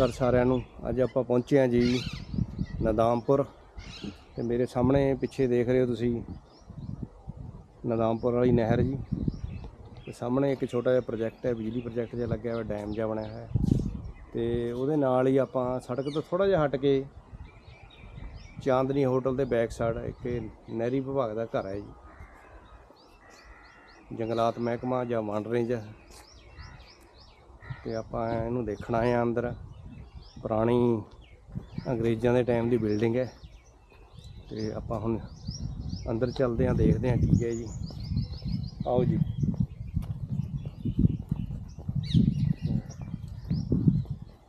ਨਮਸਕਾਰ ਸਾਰਿਆਂ ਨੂੰ। ਅੱਜ ਆਪਾਂ ਪਹੁੰਚੇ ਹਾਂ ਜੀ ਨਦਾਮਪੁਰ। ਤੇ ਮੇਰੇ ਸਾਹਮਣੇ ਪਿੱਛੇ ਦੇਖ ਰਹੇ ਹੋ ਤੁਸੀਂ ਨਦਾਮਪੁਰ ਵਾਲੀ ਨਹਿਰ ਜੀ। ਤੇ ਸਾਹਮਣੇ ਇੱਕ ਛੋਟਾ ਜਿਹਾ ਪ੍ਰੋਜੈਕਟ ਹੈ, ਬਿਜਲੀ ਪ੍ਰੋਜੈਕਟ ਜਿਹਾ ਲੱਗਿਆ ਹੋਇਆ, ਡੈਮ ਜਿਹਾ ਬਣਿਆ ਹੋਇਆ। ਤੇ ਉਹਦੇ ਨਾਲ ਹੀ ਆਪਾਂ ਸੜਕ ਤੋਂ ਥੋੜਾ ਜਿਹਾ ਹਟ ਕੇ ਚਾਂਦਨੀ ਹੋਟਲ ਦੇ ਬੈਕ ਸਾਈਡ ਇੱਕ ਨਹਿਰੀ ਵਿਭਾਗ ਦਾ ਘਰ ਹੈ ਜੀ। ਜੰਗਲਾਤ ਮਹਿਕਮਾ ਜਾਂ ਵਨ ਰੇਂਜ ਤੇ ਆਪਾਂ ਇਹਨੂੰ ਦੇਖਣਾ ਆਏ ਆ ਅੰਦਰ। ਪੁਰਾਣੀ ਅੰਗਰੇਜ਼ਾਂ ਦੇ ਟਾਈਮ ਦੀ ਬਿਲਡਿੰਗ ਹੈ ਤੇ ਆਪਾਂ ਹੁਣ ਅੰਦਰ ਚੱਲਦੇ ਆ ਦੇਖਦੇ ਆ ਕੀ ਹੈ ਜੀ। ਆਓ ਜੀ।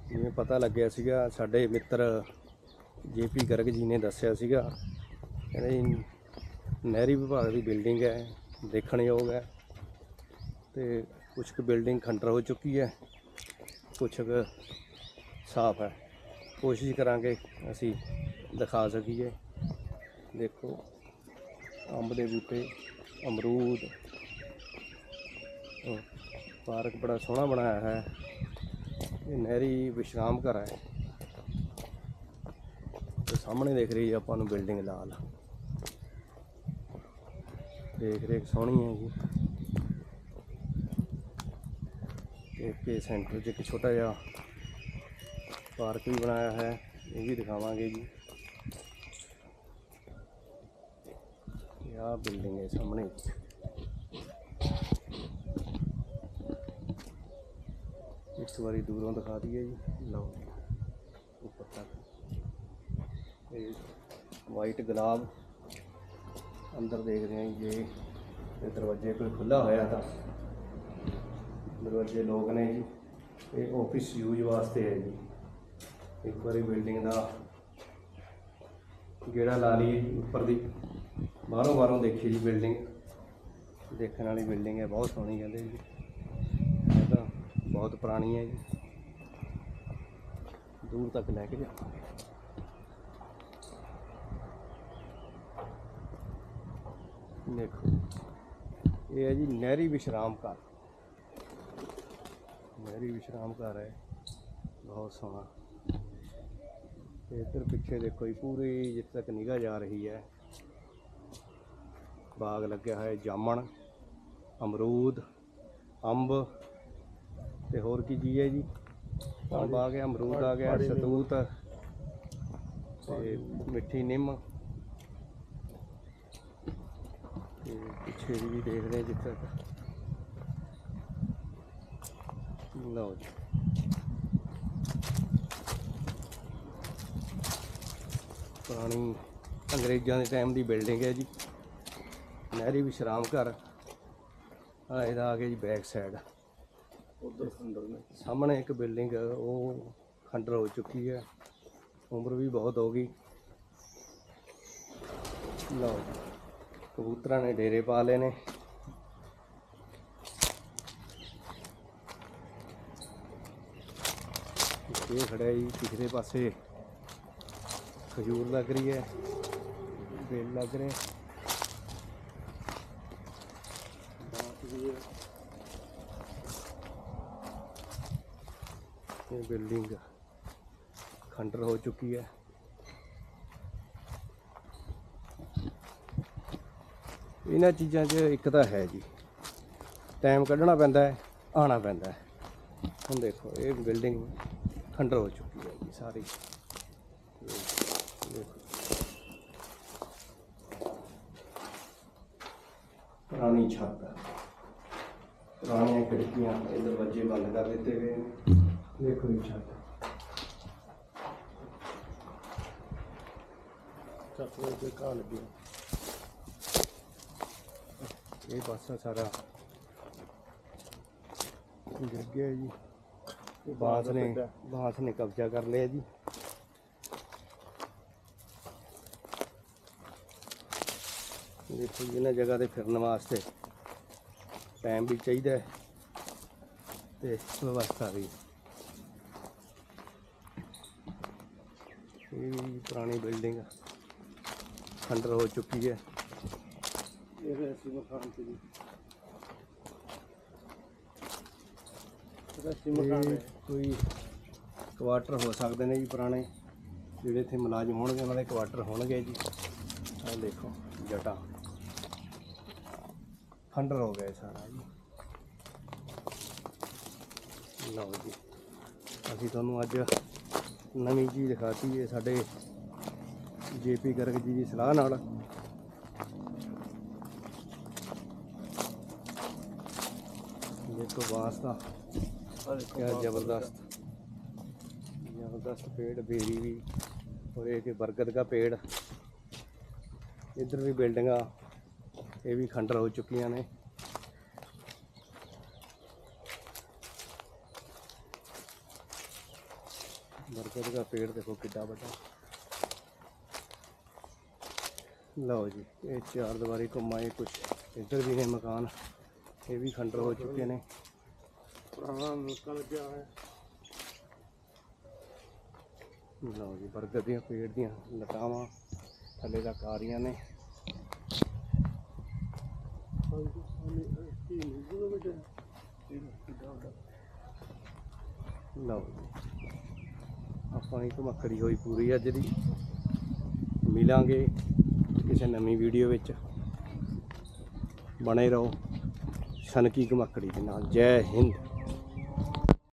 ਜਿਵੇਂ ਪਤਾ ਲੱਗਿਆ ਸੀਗਾ, ਸਾਡੇ ਮਿੱਤਰ ਜੇਪੀ ਗਰਗ ਜੀ ਨੇ ਦੱਸਿਆ ਸੀਗਾ, ਕਹਿੰਦੇ ਨਹਿਰੀ ਵਿਭਾਗ ਦੀ ਬਿਲਡਿੰਗ ਹੈ ਦੇਖਣ ਯੋਗ ਹੈ ਤੇ ਕੁਝ ਕੁ ਬਿਲਡਿੰਗ ਖੰਡਰ ਹੋ ਚੁੱਕੀ ਹੈ, ਕੁਛ ਕੁ ਸਾਫ਼ ਹੈ। ਕੋਸ਼ਿਸ਼ ਕਰਾਂਗੇ ਅਸੀਂ ਦਿਖਾ ਸਕੀਏ। ਦੇਖੋ, ਅੰਬ ਦੇ ਬੂਟੇ, ਅਮਰੂਦ। ਪਾਰਕ ਬੜਾ ਸੋਹਣਾ ਬਣਾਇਆ ਹੈ। ਇਹ ਨਹਿਰੀ ਵਿਸ਼ਰਾਮ ਘਰ ਹੈ। ਤੇ ਸਾਹਮਣੇ ਦੇਖ ਰਹੀ ਹੈ ਆਪਾਂ ਨੂੰ ਬਿਲਡਿੰਗ ਲਾਲ। ਦੇਖ ਰੇਖ ਸੋਹਣੀ ਹੈ ਜੀ। ਤੇ ਕੇ ਸੈਂਟਰ 'ਚ ਇੱਕ ਛੋਟਾ ਜਿਹਾ ਪਾਰਕ ਵੀ ਬਣਾਇਆ ਹੈ ਇਹ ਵੀ ਦਿਖਾਵਾਂਗੇ ਜੀ ਇਹ ਆਹ ਬਿਲਡਿੰਗ ਹੈ ਸਾਹਮਣੇ ਇੱਕ ਵਾਰੀ ਦੂਰੋਂ ਦਿਖਾ ਦਈਏ ਜੀ ਲਓ ਜੀ, ਉੱਪਰ ਤੱਕ ਇਹ ਵਾਈਟ ਗੁਲਾਬ ਅੰਦਰ ਦੇਖਦੇ ਹਾਂ ਜੀ ਜੇ ਇਹ ਦਰਵਾਜ਼ੇ ਕੋਈ ਖੁੱਲਾ ਹੋਇਆ ਤਾਂ ਦਰਵਾਜ਼ੇ ਲੋਕ ਨੇ ਜੀ ਇਹ ਆਫਿਸ ਯੂਜ਼ ਵਾਸਤੇ ਹੈ ਜੀ ਇੱਕ ਵਾਰੀ ਬਿਲਡਿੰਗ ਦਾ ਗੇੜਾ ਲਾ ਲਈਏ, ਉੱਪਰ ਦੀ। ਬਾਹਰੋਂ ਬਾਹਰੋਂ ਦੇਖੀ ਜੀ ਬਿਲਡਿੰਗ ਦੇਖਣ ਵਾਲੀ ਬਿਲਡਿੰਗ ਹੈ, ਬਹੁਤ ਸੋਹਣੀ ਕਹਿੰਦੇ ਜੀ। ਇਹ ਤਾਂ ਬਹੁਤ ਪੁਰਾਣੀ ਹੈ ਜੀ। ਦੂਰ ਤੱਕ ਲੈ ਕੇ ਜਾ ਦੇਖੋ, ਇਹ ਹੈ ਜੀ ਨਹਿਰੀ ਵਿਸ਼ਰਾਮ ਘਰ। ਨਹਿਰੀ ਵਿਸ਼ਰਾਮ ਘਰ ਹੈ। ਬਹੁਤ ਸੋਹਣਾ। ਤੇ ਇੱਧਰ ਪਿੱਛੇ ਦੇਖੋ ਜੀ ਪੂਰੀ ਜਿੱਥੇ ਤੱਕ ਨਿਗਾਹ ਜਾ ਰਹੀ ਹੈ ਬਾਗ ਲੱਗਿਆ ਹੋਇਆ ਜਾਮਣ ਅਮਰੂਦ ਅੰਬ ਤੇ ਹੋਰ ਕੀ ਚੀਜ਼ ਹੈ ਜੀ? ਅੰਬ ਆ ਗਿਆ ਅਮਰੂਦ ਆ ਗਿਆ ਸਤੂਤ ਤੇ ਮਿੱਠੀ ਨਿੰਮ। ਤੇ ਪਿੱਛੇ ਵੀ ਦੇਖਦੇ ਹਾਂ ਜਿੱਥੇ ਤੱਕ। ਲਓ ਜੀ। ਪੁਰਾਣੀ ਅੰਗਰੇਜ਼ਾਂ ਦੇ ਟਾਈਮ ਦੀ ਬਿਲਡਿੰਗ ਹੈ ਜੀ। ਨਹਿਰੀ ਵਿਸ਼ਰਾਮ ਘਰ। ਆ ਇਹਦਾ ਆ ਗਿਆ ਜੀ ਬੈਕ ਸਾਈਡ ਉਧਰ ਖੰਡਰ ਨੇ। ਸਾਹਮਣੇ ਇੱਕ ਬਿਲਡਿੰਗ ਉਹ ਖੰਡਰ ਹੋ ਚੁੱਕੀ ਹੈ। ਉਮਰ ਵੀ ਬਹੁਤ ਹੋ ਗਈ। ਲਓ ਕਬੂਤਰਾਂ ਨੇ ਡੇਰੇ ਪਾ ਲਏ ਨੇ। ਇਹ ਖੜਾ ਹੈ ਜੀ ਪਿਛਲੇ ਪਾਸੇ। ਖਜੂਰ ਲੱਗ ਰਹੀ ਹੈ। ਬੇਲ ਲੱਗ ਰਹੇ। ਇਹ ਬਿਲਡਿੰਗ ਖੰਡਰ ਹੋ ਚੁੱਕੀ ਹੈ। ਇਹਨਾਂ ਚੀਜ਼ਾਂ 'ਚ ਇੱਕ ਤਾਂ ਹੈ ਜੀ। ਟਾਈਮ ਕੱਢਣਾ ਪੈਂਦਾ ਹੈ, ਆਉਣਾ ਪੈਂਦਾ ਹੈ। ਹੁਣ ਦੇਖੋ, ਇਹ ਬਿਲਡਿੰਗ ਖੰਡਰ ਹੋ ਚੁੱਕੀ ਹੈ ਜੀ ਸਾਰੀ ਇਹ ਦੇਖੋ ਪੁਰਾਣੀ ਛੱਤ ਹੈ ਪੁਰਾਣੀਆਂ ਖਿੜਕੀਆਂ ਤੇ ਦਰਵਾਜ਼ੇ ਬੰਦ ਕਰ ਦਿੱਤੇ ਗਏ ਨੇ ਦੇਖੋ ਇਹ ਛੱਤ ਛੱਤ ਦੇ ਕੋਈ ਘਾਹ ਲੱਗੀ ਹੈ। ਇਹ ਪਾਸਾ ਸਾਰਾ ਗਿਰ ਗਿਆ ਜੀ ਇਹ ਬਾਂਸ ਨੇ ਬਾਂਸ ਨੇ ਕਬਜ਼ਾ ਕਰ ਲਿਆ ਜੀ ਦੇਖੋ ਜੀ, ਇਹਨਾਂ ਜਗ੍ਹਾ ਤੇ ਫਿਰਨ ਵਾਸਤੇ ਟਾਈਮ ਵੀ ਚਾਹੀਦਾ ਹੈ ਤੇ ਵਿਵਸਥਾ ਵੀ। ਇਹ ਪੁਰਾਣੀ ਬਿਲਡਿੰਗ ਖੰਡਰ ਹੋ ਚੁੱਕੀ ਹੈ। ਇਹ ਰੈਸੀ ਮਕਾਨ ਤੇ ਜੀ। ਰੈਸੀ ਮਕਾਨ ਇਹ ਹੈ। ਕੋਈ ਕੁਆਟਰ ਹੋ ਸਕਦੇ ਨੇ ਜੀ ਪੁਰਾਣੇ ਜਿਹੜੇ ਇੱਥੇ ਮੁਲਾਜ਼ਮ ਹੋਣਗੇ ਉਹਨਾਂ ਦੇ ਕੁਆਟਰ ਹੋਣਗੇ ਜੀ। ਆਹ ਦੇਖੋ ਜਟਾ। ਖੰਡਰ ਹੋ ਗਿਆ ਸਾਰਾ ਜੀ। ਲਓ ਜੀ, ਅਸੀਂ ਤੁਹਾਨੂੰ ਅੱਜ ਨਵੀਂ ਚੀਜ਼ ਦਿਖਾਤੀ ਹੈ ਸਾਡੇ ਜੇਪੀ ਗਰਗ ਜੀ ਦੀ ਸਲਾਹ ਨਾਲ। ਦੇਖੋ ਬਾਸ ਦਾ ਕਿਆ ਜ਼ਬਰਦਸਤ ਜ਼ਬਰਦਸਤ पेड़ बेरी भी और एक बरगद का पेड़ इधर भी बिल्डिंगा ਇਹ ਵੀ ਖੰਡਰ ਹੋ ਚੁੱਕੀਆਂ ਨੇ। ਬਰਗਦ ਦਾ ਪੇੜ ਦੇਖੋ ਕਿੱਡਾ ਵੱਡਾ। ਲਓ ਜੀ ਇਹ ਚਾਰ ਦੀਵਾਰੀ ਘੁੰਮਾਏ ਕੁਛ। ਇੱਧਰ ਵੀ ਨੇ ਮਕਾਨ ਇਹ ਵੀ ਖੰਡਰ ਹੋ ਚੁੱਕੇ ਨੇ। ਪੁਰਾਣਾ ਨੁਕਾ ਲੱਗਿਆ ਹੋਇਆ ਲਓ ਜੀ ਬਰਗਦ ਦੀਆਂ ਪੇੜ ਦੀਆਂ ਲਟਾਵਾਂ ਥੱਲੇ ਦਾ ਕਾਰੀਆਂ ਨੇ। ਲਓ ਆਪਾਂ ਦੀ ਧਮਕੜੀ ਹੋਈ ਪੂਰੀ ਅੱਜ ਦੀ। ਮਿਲਾਂਗੇ ਕਿਸੇ ਨਵੀਂ ਵੀਡੀਓ ਵਿੱਚ। ਬਣੇ ਰਹੋ। ਸਨਕੀ ਘਮਕੜੀ ਦੇ ਨਾਲ। ਜੈ ਹਿੰਦ।